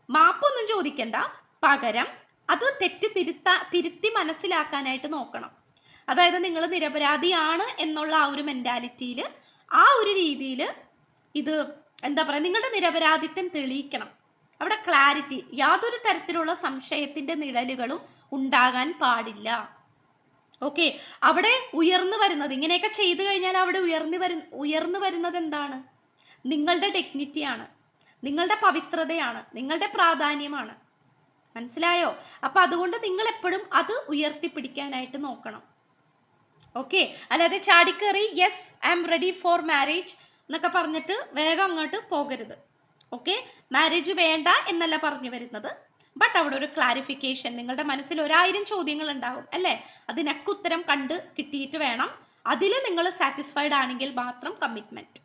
മാപ്പൊന്നും ചോദിക്കണ്ട. പകരം അത് തെറ്റ് തിരുത്താ തിരുത്തി മനസ്സിലാക്കാനായിട്ട് നോക്കണം. അതായത് നിങ്ങൾ നിരപരാധിയാണ് എന്നുള്ള ആ ഒരു മെന്റാലിറ്റിയിൽ ആ ഒരു രീതിയിൽ ഇത് എന്താ പറയുക നിങ്ങളുടെ നിരപരാധിത്വം തെളിയിക്കണം. അവിടെ ക്ലാരിറ്റി യാതൊരു തരത്തിലുള്ള സംശയത്തിന്റെ നിഴലുകളും ഉണ്ടാകാൻ പാടില്ല. ഓക്കെ അവിടെ ഉയർന്നു വരുന്നത് ഇങ്ങനെയൊക്കെ ചെയ്തു കഴിഞ്ഞാൽ അവിടെ ഉയർന്നു വരു ഉയർന്നു വരുന്നത് എന്താണ്? നിങ്ങളുടെ ടെക്നിറ്റിയാണ് നിങ്ങളുടെ പവിത്രതയാണ്. നിങ്ങളുടെ പ്രാധാന്യമാണ്. മനസ്സിലായോ? അപ്പൊ അതുകൊണ്ട് നിങ്ങൾ എപ്പോഴും അത് ഉയർത്തിപ്പിടിക്കാനായിട്ട് നോക്കണം. ഓക്കെ അല്ലാതെ ചാടിക്കേറി yes I'm ready for marriage എന്നൊക്കെ പറഞ്ഞിട്ട് വേഗം അങ്ങോട്ട് പോകരുത്. ഓക്കെ മാരേജ് വേണ്ട എന്നല്ല പറഞ്ഞു വരുന്നത്. ബട്ട് അവിടെ ഒരു ക്ലാരിഫിക്കേഷൻ നിങ്ങളുടെ മനസ്സിൽ ഒരായിരം ചോദ്യങ്ങൾ ഉണ്ടാവും അല്ലേ? അതിനൊക്കെ ഉത്തരം കണ്ട് കിട്ടിയിട്ട് വേണം. അതിൽ നിങ്ങൾ സാറ്റിസ്ഫൈഡ് ആണെങ്കിൽ മാത്രം കമ്മിറ്റ്മെന്റ്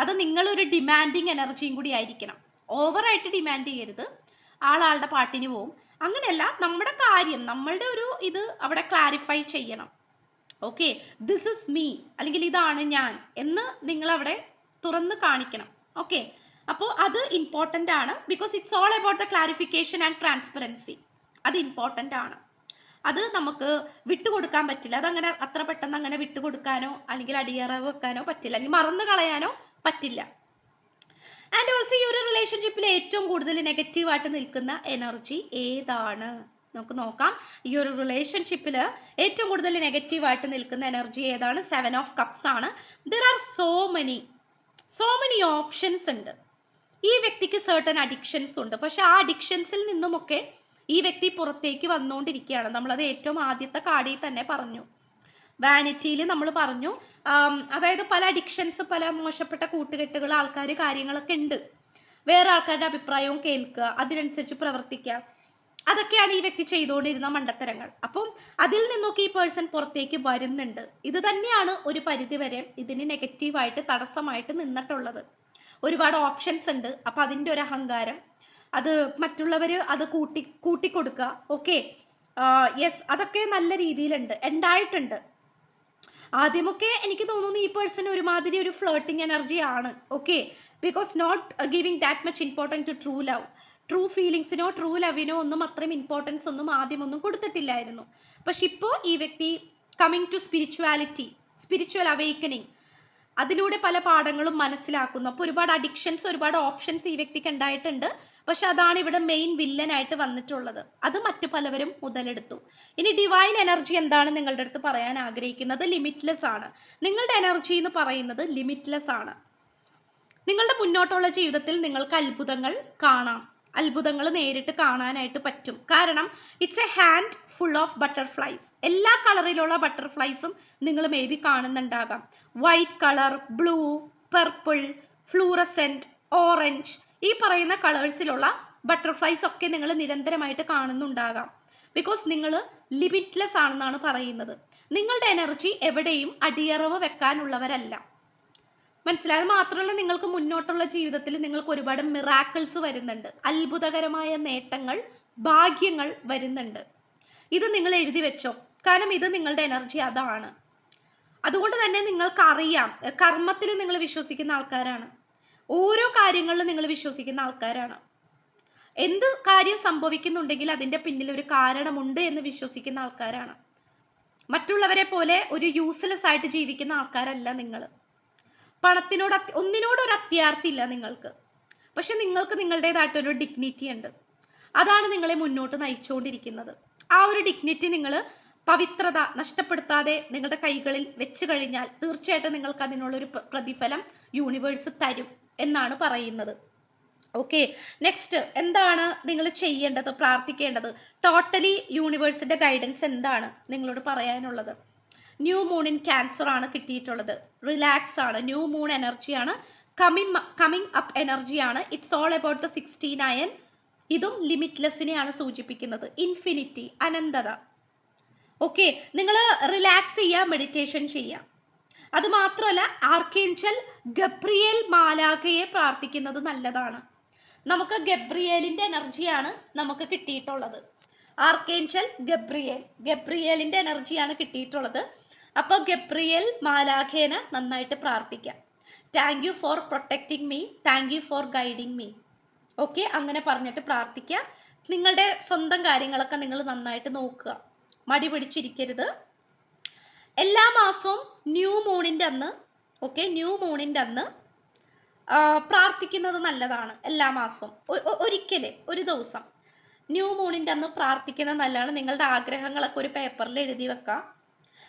അത് നിങ്ങളൊരു ഡിമാൻഡിങ് എനർജിയും കൂടി ആയിരിക്കണം. ഓവറായിട്ട് ഡിമാൻഡ് ചെയ്യരുത്. ആളാളുടെ പാട്ടിന് പോവും. അങ്ങനെയല്ല നമ്മുടെ കാര്യം നമ്മളുടെ ഒരു ഇത് അവിടെ ക്ലാരിഫൈ ചെയ്യണം. ഓക്കെ ദിസ് ഇസ് മീ അല്ലെങ്കിൽ ഇതാണ് ഞാൻ എന്ന് നിങ്ങൾ അവിടെ തുറന്ന് കാണിക്കണം. ഓക്കെ അപ്പോൾ അത് ഇമ്പോർട്ടന്റ് ആണ്. Because it's all about the clarification and transparency അത് ഇമ്പോർട്ടന്റ് ആണ്. അത് നമുക്ക് വിട്ടുകൊടുക്കാൻ പറ്റില്ല. അതങ്ങനെ അത്ര പെട്ടെന്ന് അങ്ങനെ വിട്ടുകൊടുക്കാനോ അല്ലെങ്കിൽ അടിയറവ് വെക്കാനോ പറ്റില്ല. അല്ലെങ്കിൽ മറന്നു കളയാനോ പറ്റില്ല. ആൻഡ് ഓൾസോ ഈ ഒരു റിലേഷൻഷിപ്പിൽ ഏറ്റവും കൂടുതൽ നെഗറ്റീവായിട്ട് നിൽക്കുന്ന എനർജി ഏതാണ്? നമുക്ക് നോക്കാം. ഈ ഒരു റിലേഷൻഷിപ്പിൽ ഏറ്റവും കൂടുതൽ നെഗറ്റീവായിട്ട് നിൽക്കുന്ന എനർജി ഏതാണ്? സെവൻ ഓഫ് കപ്സ് ആണ്. There are so many so many options ഉണ്ട്. ഈ വ്യക്തിക്ക് സർട്ടൻ അഡിക്ഷൻസ് ഉണ്ട്. പക്ഷെ ആ അഡിക്ഷൻസിൽ നിന്നുമൊക്കെ ഈ വ്യക്തി പുറത്തേക്ക് വന്നുകൊണ്ടിരിക്കുകയാണ് നമ്മളത് ഏറ്റവും ആദ്യത്തെ കാർഡിൽ തന്നെ പറഞ്ഞു. വാനിറ്റിയിൽ നമ്മൾ പറഞ്ഞു അതായത് പല അഡിക്ഷൻസ് പല മോശപ്പെട്ട കൂട്ടുകെട്ടുകൾ ആൾക്കാർ കാര്യങ്ങളൊക്കെ ഉണ്ട് വേറെ ആൾക്കാരുടെ അഭിപ്രായവും കേൾക്കുക അതിനനുസരിച്ച് പ്രവർത്തിക്കുക. അതൊക്കെയാണ് ഈ വ്യക്തി ചെയ്തുകൊണ്ടിരുന്ന മണ്ടത്തരങ്ങൾ. അപ്പം അതിൽ നിന്നൊക്കെ ഈ പേഴ്സൺ പുറത്തേക്ക് വരുന്നുണ്ട്. ഇത് തന്നെയാണ് ഒരു പരിധിവരെ ഇതിന് നെഗറ്റീവായിട്ട് തടസ്സമായിട്ട് നിന്നിട്ടുള്ളത്. ഒരുപാട് ഓപ്ഷൻസ് ഉണ്ട് അപ്പം അതിന്റെ ഒരു അഹങ്കാരം. അത് മറ്റുള്ളവർ അത് കൂട്ടി കൂട്ടിക്കൊടുക്കുക. ഓക്കെ യെസ് അതൊക്കെ നല്ല രീതിയിലുണ്ട്. ഉണ്ടായിട്ടുണ്ട്. ആദ്യമൊക്കെ എനിക്ക് തോന്നുന്നു ഈ പേഴ്സൺ ഒരുമാതിരി ഒരു ഫ്ലേട്ടിംഗ് എനർജി ആണ്. Okay because not giving that much important to true love true ഫീലിങ്സിനോ true ലവിനോ ഒന്നും അത്രയും ഇമ്പോർട്ടൻസ് ഒന്നും ആദ്യമൊന്നും കൊടുത്തിട്ടില്ലായിരുന്നു. പക്ഷെ ഇപ്പോൾ ഈ വ്യക്തി coming to spirituality spiritual awakening അതിലൂടെ പല പാഠങ്ങളും മനസ്സിലാക്കുന്നു. അപ്പോൾ ഒരുപാട് അഡിക്ഷൻസ് ഒരുപാട് ഓപ്ഷൻസ് ഈ വ്യക്തിക്ക് ഉണ്ടായിട്ടുണ്ട്. പക്ഷെ അതാണ് ഇവിടെ മെയിൻ വില്ലനായിട്ട് വന്നിട്ടുള്ളത്. അത് മറ്റു പലവരും മുതലെടുത്തു. ഇനി ഡിവൈൻ എനർജി എന്താണ് നിങ്ങളുടെ അടുത്ത് പറയാൻ ആഗ്രഹിക്കുന്നത് ലിമിറ്റ്ലെസ് ആണ്. നിങ്ങളുടെ എനർജി എന്ന് പറയുന്നത് ലിമിറ്റ്ലെസ് ആണ്. നിങ്ങളുടെ മുന്നോട്ടുള്ള ജീവിതത്തിൽ നിങ്ങൾക്ക് അത്ഭുതങ്ങൾ കാണാം. അത്ഭുതങ്ങൾ നേരിട്ട് കാണാനായിട്ട് പറ്റും. കാരണം it's a hand full of butterflies എല്ലാ കളറിലുള്ള ബട്ടർഫ്ലൈസും നിങ്ങൾ may be കാണുന്നുണ്ടാകാം. White colour blue purple fluorescent orange ഈ പറയുന്ന കളേഴ്സിലുള്ള ബട്ടർഫ്ലൈസ് ഒക്കെ നിങ്ങൾ നിരന്തരമായിട്ട് കാണുന്നുണ്ടാകാം. ബിക്കോസ് നിങ്ങൾ ലിമിറ്റ്ലെസ് ആണെന്നാണ് പറയുന്നത്. നിങ്ങളുടെ എനർജി എവിടെയും അടിയറവ് വെക്കാനുള്ളവരല്ല. മനസ്സിലായത് മാത്രമല്ല നിങ്ങൾക്ക് മുന്നോട്ടുള്ള ജീവിതത്തിൽ നിങ്ങൾക്ക് ഒരുപാട് മിറാക്കിൾസ് വരുന്നുണ്ട്. അത്ഭുതകരമായ നേട്ടങ്ങൾ ഭാഗ്യങ്ങൾ വരുന്നുണ്ട്. ഇത് നിങ്ങൾ എഴുതി വെച്ചോ? കാരണം ഇത് നിങ്ങളുടെ എനർജി അതാണ്. അതുകൊണ്ട് തന്നെ നിങ്ങൾക്ക് അറിയാം കർമ്മത്തിൽ നിങ്ങൾ വിശ്വസിക്കുന്ന ആൾക്കാരാണ്. ഓരോ കാര്യങ്ങളിലും നിങ്ങൾ വിശ്വസിക്കുന്ന ആൾക്കാരാണ്. എന്ത് കാര്യം സംഭവിക്കുന്നുണ്ടെങ്കിൽ അതിന്റെ പിന്നിൽ ഒരു കാരണമുണ്ട് എന്ന് വിശ്വസിക്കുന്ന ആൾക്കാരാണ്. മറ്റുള്ളവരെ പോലെ ഒരു യൂസ്ലെസ് ആയിട്ട് ജീവിക്കുന്ന ആൾക്കാരല്ല നിങ്ങൾ. പണത്തിനോട് ഒന്നിനോട് ഒരു അത്യാർത്ഥി ഇല്ല നിങ്ങൾക്ക്. പക്ഷെ നിങ്ങൾക്ക് നിങ്ങളുടേതായിട്ടൊരു ഡിഗ്നിറ്റി ഉണ്ട്. അതാണ് നിങ്ങളെ മുന്നോട്ട് നയിച്ചുകൊണ്ടിരിക്കുന്നത്. ആ ഒരു ഡിഗ്നിറ്റി നിങ്ങൾ പവിത്രത നഷ്ടപ്പെടുത്താതെ നിങ്ങളുടെ കൈകളിൽ വെച്ച് കഴിഞ്ഞാൽ തീർച്ചയായിട്ടും നിങ്ങൾക്ക് അതിനുള്ളൊരു പ്ര- പ്രതിഫലം യൂണിവേഴ്സ് തരും എന്നാണ് പറയുന്നത്. ഓക്കെ നെക്സ്റ്റ് എന്താണ് നിങ്ങൾ ചെയ്യേണ്ടത് പ്രാർത്ഥിക്കേണ്ടത്? ടോട്ടലി യൂണിവേഴ്സിന്റെ ഗൈഡൻസ് എന്താണ് നിങ്ങളോട് പറയാനുള്ളത്? ന്യൂ മൂൺ ഇൻ ക്യാൻസർ ആണ് കിട്ടിയിട്ടുള്ളത്. റിലാക്സ് ആണ്. ന്യൂ മൂൺ എനർജിയാണ് കമ്മിങ് കമ്മിങ് അപ്പ് എനർജിയാണ് it's all about the sixty nine ഇതും ലിമിറ്റ്ലെസ്സിനെയാണ് സൂചിപ്പിക്കുന്നത്. ഇൻഫിനിറ്റി അനന്തത. ഓക്കെ നിങ്ങൾ റിലാക്സ് ചെയ്യുക മെഡിറ്റേഷൻ ചെയ്യുക. അത് മാത്രമല്ല ആർക്കേഞ്ചൽ ഗബ്രിയേൽ മാലാഖയെ പ്രാർത്ഥിക്കുന്നത് നല്ലതാണ്. നമുക്ക് ഗബ്രിയേലിന്റെ എനർജിയാണ് നമുക്ക് കിട്ടിയിട്ടുള്ളത്. ആർക്കേഞ്ചൽ ഗബ്രിയേൽ ഗബ്രിയേലിന്റെ എനർജിയാണ് കിട്ടിയിട്ടുള്ളത്. അപ്പോൾ ഗബ്രിയൽ മാലാഖേന നന്നായിട്ട് പ്രാർത്ഥിക്കാം. Thank you for protecting me thank you for guiding me okay അങ്ങനെ പറഞ്ഞിട്ട് പ്രാർത്ഥിക്കുക. നിങ്ങളുടെ സ്വന്തം കാര്യങ്ങളൊക്കെ നിങ്ങൾ നന്നായിട്ട് നോക്കുക. മടി പിടിച്ചിരിക്കരുത്. എല്ലാ മാസവും ന്യൂ മൂണിന്റെ അന്ന് ഓക്കെ ന്യൂ മൂണിന്റെ അന്ന് പ്രാർത്ഥിക്കുന്നത് നല്ലതാണ് എല്ലാ മാസവും. ഒ- ഒ- ഒരിക്കൽ ഒരു ദിവസം. ന്യൂ മൂണിന്റെ അന്ന് പ്രാർത്ഥിക്കുന്നത് നല്ലതാണ്. നിങ്ങളുടെ ആഗ്രഹങ്ങളൊക്കെ ഒരു പേപ്പറിൽ എഴുതി വെക്കാം.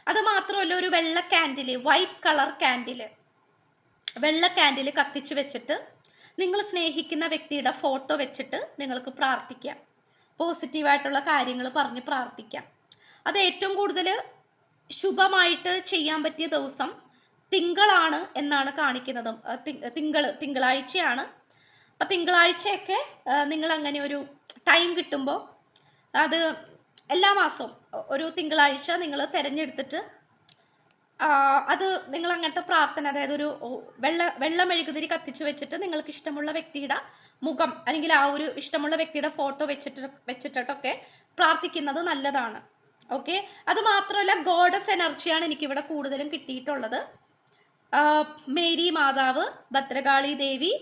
അത് മാത്രമല്ല ഒരു വെള്ള ക്യാൻഡിൽ വൈറ്റ് കളർ ക്യാൻഡിൽ വെള്ള ക്യാൻഡിൽ കത്തിച്ചു വെച്ചിട്ട് നിങ്ങൾ സ്നേഹിക്കുന്ന വ്യക്തിയുടെ ഫോട്ടോ വെച്ചിട്ട് നിങ്ങൾക്ക് പ്രാർത്ഥിക്കാം. പോസിറ്റീവായിട്ടുള്ള കാര്യങ്ങൾ പറഞ്ഞ് പ്രാർത്ഥിക്കാം. അത് ഏറ്റവും കൂടുതൽ ശുഭമായിട്ട് ചെയ്യാൻ പറ്റിയ ദിവസം തിങ്കളാണ് എന്നാണ് കാണിക്കുന്നത്. തിങ്കൾ തിങ്കളാഴ്ചയാണ്. അപ്പം തിങ്കളാഴ്ചയൊക്കെ നിങ്ങൾ അങ്ങനെ ഒരു ടൈം കിട്ടുമ്പോൾ അത് എല്ലാ മാസവും ഒരു തിങ്കളാഴ്ച നിങ്ങൾ തിരഞ്ഞെടുത്തിട്ട് അത് നിങ്ങൾ അങ്ങനത്തെ പ്രാർത്ഥന അതായത് ഒരു വെള്ള വെള്ളം മെഴുകുതിരി കത്തിച്ചു വെച്ചിട്ട് നിങ്ങൾക്ക് ഇഷ്ടമുള്ള വ്യക്തിയുടെ മുഖം അല്ലെങ്കിൽ ആ ഒരു ഇഷ്ടമുള്ള വ്യക്തിയുടെ ഫോട്ടോ വെച്ചിട്ട് വെച്ചിട്ടൊക്കെ പ്രാർത്ഥിക്കുന്നത് നല്ലതാണ്. ഓക്കെ? അത് മാത്രമല്ല ഗോഡസ് എനർജിയാണ് എനിക്കിവിടെ കൂടുതലും കിട്ടിയിട്ടുള്ളത്. മേരി മാതാവ് ഭദ്രകാളി ദേവി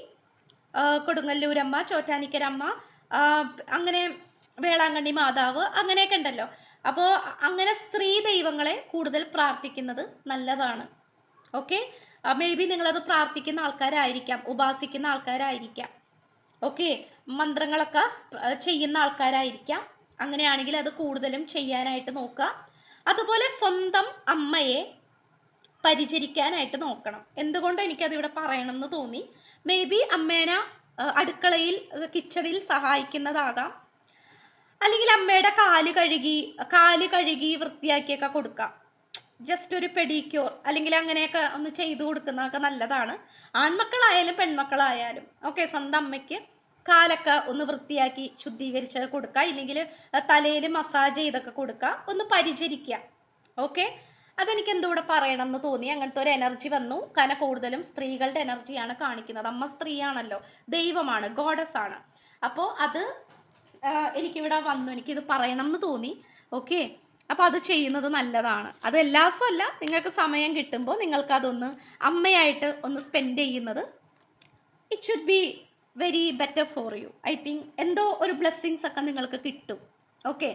കൊടുങ്ങല്ലൂരമ്മ ചോറ്റാനിക്കരമ്മ അങ്ങനെ വേളാങ്കണ്ണി മാതാവ് അങ്ങനെയൊക്കെ ഉണ്ടല്ലോ. അപ്പോൾ അങ്ങനെ സ്ത്രീ ദൈവങ്ങളെ കൂടുതൽ പ്രാർത്ഥിക്കുന്നത് നല്ലതാണ്. ഓക്കെ മേ ബി നിങ്ങളത് പ്രാർത്ഥിക്കുന്ന ആൾക്കാരായിരിക്കാം ഉപാസിക്കുന്ന ആൾക്കാരായിരിക്കാം. ഓക്കെ മന്ത്രങ്ങളൊക്കെ ചെയ്യുന്ന ആൾക്കാരായിരിക്കാം. അങ്ങനെയാണെങ്കിൽ അത് കൂടുതലും ചെയ്യാനായിട്ട് നോക്കുക. അതുപോലെ സ്വന്തം അമ്മയെ പരിചരിക്കാനായിട്ട് നോക്കണം. എന്തുകൊണ്ട് എനിക്കത് ഇവിടെ പറയണം എന്ന് തോന്നി? മേ ബി അമ്മേനെ അടുക്കളയിൽ കിച്ചണിൽ സഹായിക്കുന്നതാകാം. അല്ലെങ്കിൽ അമ്മയുടെ കാൽ കഴുകി കാൽ കഴുകി വൃത്തിയാക്കിയൊക്കെ കൊടുക്കാം. ജസ്റ്റ് ഒരു പെഡിക്യൂർ അല്ലെങ്കിൽ അങ്ങനെയൊക്കെ ഒന്ന് ചെയ്തു കൊടുക്കുന്നതൊക്കെ നല്ലതാണ്. ആൺമക്കളായാലും പെൺമക്കളായാലും. ഓക്കെ സ്വന്തം അമ്മയ്ക്ക് കാലൊക്കെ ഒന്ന് വൃത്തിയാക്കി ശുദ്ധീകരിച്ച് കൊടുക്കുക ഇല്ലെങ്കിൽ തലയിൽ മസാജ് ചെയ്തൊക്കെ കൊടുക്കുക ഒന്ന് പരിചരിക്കുക. ഓക്കെ അതെനിക്ക് എന്തുകൂടെ പറയണം എന്ന് തോന്നി. അങ്ങനത്തെ ഒരു എനർജി വന്നു. കാരണം കൂടുതലും സ്ത്രീകളുടെ എനർജിയാണ് കാണിക്കുന്നത്. അമ്മ സ്ത്രീയാണല്ലോ. ദൈവമാണ്. ഗോഡസ് ആണ്. അപ്പോൾ അത് എനിക്കിവിടെ വന്നു എനിക്കിത് പറയണം എന്ന് തോന്നി. ഓക്കെ? അപ്പോൾ അത് ചെയ്യുന്നത് നല്ലതാണ്. അത് എല്ലാ ദിവസവും അല്ല നിങ്ങൾക്ക് സമയം കിട്ടുമ്പോൾ നിങ്ങൾക്ക് അതൊന്ന് അമ്മയായിട്ട് ഒന്ന് സ്പെൻഡ് ചെയ്യുന്നത് it should be very better for you I think എന്തോ ഒരു ബ്ലെസ്സിങ്സ് ഒക്കെ നിങ്ങൾക്ക് കിട്ടും. ഓക്കെ?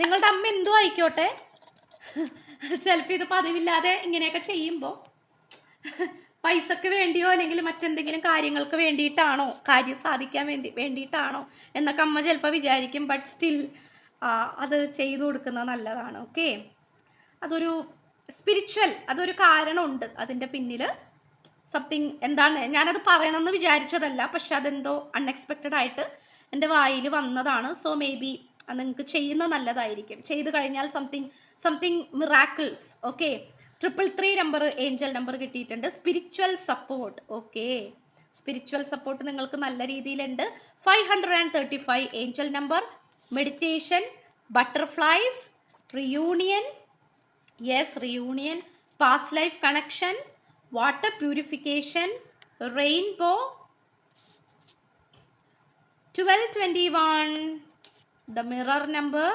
നിങ്ങളുടെ അമ്മ എന്തോ ആയിക്കോട്ടെ? ചിലപ്പോൾ ഇത് പതിവില്ലാതെ ഇങ്ങനെയൊക്കെ ചെയ്യുമ്പോൾ പൈസക്ക് വേണ്ടിയോ അല്ലെങ്കിൽ മറ്റെന്തെങ്കിലും കാര്യങ്ങൾക്ക് വേണ്ടിയിട്ടാണോ? കാര്യം സാധിക്കാൻ വേണ്ടി വേണ്ടിയിട്ടാണോ? എന്നൊക്കെ അമ്മ ചിലപ്പോൾ വിചാരിക്കും. ബട്ട് സ്റ്റിൽ അത് ചെയ്തു കൊടുക്കുന്നത് നല്ലതാണ്. ഓക്കെ അതൊരു സ്പിരിച്വൽ അതൊരു കാരണമുണ്ട്. അതിന്റെ പിന്നിൽ സംതിങ് എന്താണ്? ഞാനത് പറയണമെന്ന് വിചാരിച്ചതല്ല. പക്ഷെ അതെന്തോ അൺഎക്സ്പെക്റ്റഡ് ആയിട്ട് എന്റെ വായിൽ വന്നതാണ്. സോ മേ ബി നിങ്ങൾക്ക് ചെയ്യുന്ന നല്ലതായിരിക്കും. ചെയ്ത് കഴിഞ്ഞാൽ something something miracles okay triple three number angel number കിട്ടിയിട്ടുണ്ട്. Spiritual support okay spiritual support നിങ്ങൾക്ക് നല്ല രീതിയിലുണ്ട്. Five hundred and thirty five angel number meditation butterflies reunion yes reunion past life connection water purification rainbow twelve twenty one the mirror number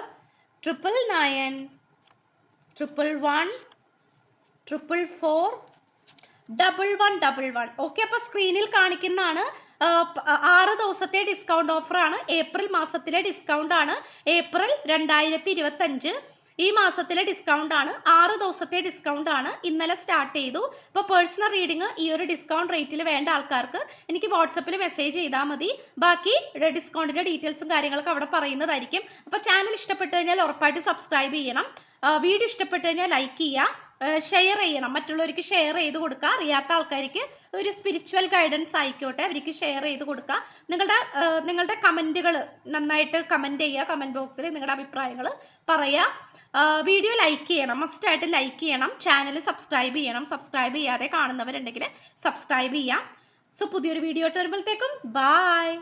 triple nine triple one triple four double one double one okay അപ്പോൾ സ്ക്രീനിൽ കാണിക്കുന്നതാണ് ആറ് ദിവസത്തെ ഡിസ്കൗണ്ട് ഓഫറാണ് ഏപ്രിൽ മാസത്തിലെ ഡിസ്കൗണ്ട് ആണ്. ഏപ്രിൽ രണ്ടായിരത്തി ഇരുപത്തഞ്ച് ഈ മാസത്തിലെ ഡിസ്കൗണ്ട് ആണ്. ആറ് ദിവസത്തെ ഡിസ്കൗണ്ട് ആണ്. ഇന്നലെ സ്റ്റാർട്ട് ചെയ്തു. അപ്പോൾ പേഴ്സണൽ റീഡിങ് ഈ ഒരു ഡിസ്കൗണ്ട് റേറ്റിൽ വേണ്ട ആൾക്കാർക്ക് എനിക്ക് വാട്സപ്പിൽ മെസ്സേജ് ചെയ്താൽ മതി. ബാക്കി ഡിസ്കൗണ്ടിന്റെ ഡീറ്റെയിൽസും കാര്യങ്ങളൊക്കെ അവിടെ പറയുന്നതായിരിക്കും. അപ്പോൾ ചാനൽ ഇഷ്ടപ്പെട്ടു കഴിഞ്ഞാൽ ഉറപ്പായിട്ട് സബ്സ്ക്രൈബ് ചെയ്യണം. വീഡിയോ ഇഷ്ടപ്പെട്ടു കഴിഞ്ഞാൽ ലൈക്ക് ചെയ്യുക. ഷെയർ ചെയ്യണം. മറ്റുള്ളവർക്ക് ഷെയർ ചെയ്ത് കൊടുക്കുക അറിയാത്ത ആൾക്കാർക്ക് ഒരു സ്പിരിച്വൽ ഗൈഡൻസ് ആയിക്കോട്ടെ അവർക്ക് ഷെയർ ചെയ്ത് കൊടുക്കുക നിങ്ങളുടെ നിങ്ങളുടെ കമന്റുകൾ നന്നായിട്ട് കമന്റ് ചെയ്യുക. കമന്റ് ബോക്സിൽ നിങ്ങളുടെ അഭിപ്രായങ്ങൾ പറയുക. വീഡിയോ ലൈക്ക് ചെയ്യണം. മസ്റ്റായിട്ട് ലൈക്ക് ചെയ്യണം. ചാനൽ സബ്സ്ക്രൈബ് ചെയ്യണം. സബ്സ്ക്രൈബ് ചെയ്യാതെ കാണുന്നവരുണ്ടെങ്കിൽ സബ്സ്ക്രൈബ് ചെയ്യാം. സോ പുതിയൊരു വീഡിയോ ഇട്ട് വരുമ്പോഴത്തേക്കും ബായ്